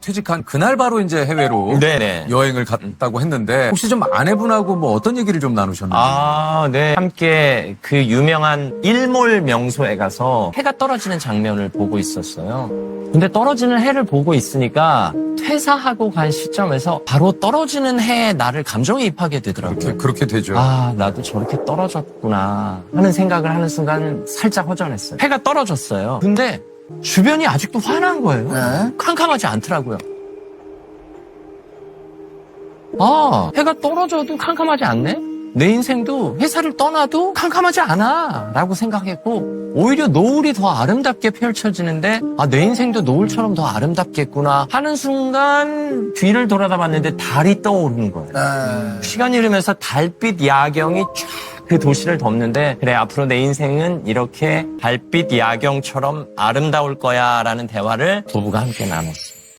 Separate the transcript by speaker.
Speaker 1: 퇴직한 그날 바로 이제 해외로
Speaker 2: 네네.
Speaker 1: 여행을 갔다고 했는데 혹시 좀 아내분하고 뭐 어떤 얘기를 좀 나누셨나요?
Speaker 2: 아, 네. 함께 그 유명한 일몰 명소에 가서 해가 떨어지는 장면을 보고 있었어요. 근데 떨어지는 해를 보고 있으니까 퇴사하고 간 시점에서 바로 떨어지는 해에 나를 감정이입하게 되더라고요.
Speaker 1: 그렇게, 그렇게 되죠.
Speaker 2: 아, 나도 저렇게 떨어졌구나 하는 생각을 하는 순간 살짝 허전했어요. 해가 떨어졌어요. 근데 주변이 아직도 환한 거예요.
Speaker 3: 네.
Speaker 2: 캄캄하지 않더라고요. 아, 해가 떨어져도 캄캄하지 않네? 내 인생도 회사를 떠나도 캄캄하지 않아. 라고 생각했고, 오히려 노을이 더 아름답게 펼쳐지는데, 아, 내 인생도 노을처럼 더 아름답겠구나 하는 순간, 뒤를 돌아다 봤는데 달이 떠오르는 거예요.
Speaker 3: 네.
Speaker 2: 시간이 흐르면서 달빛 야경이 쫙그 도시를 덮는데 그래 앞으로 내 인생은 이렇게 달빛 야경처럼 아름다울 거야라는 대화를 부부가 함께 나눴어요.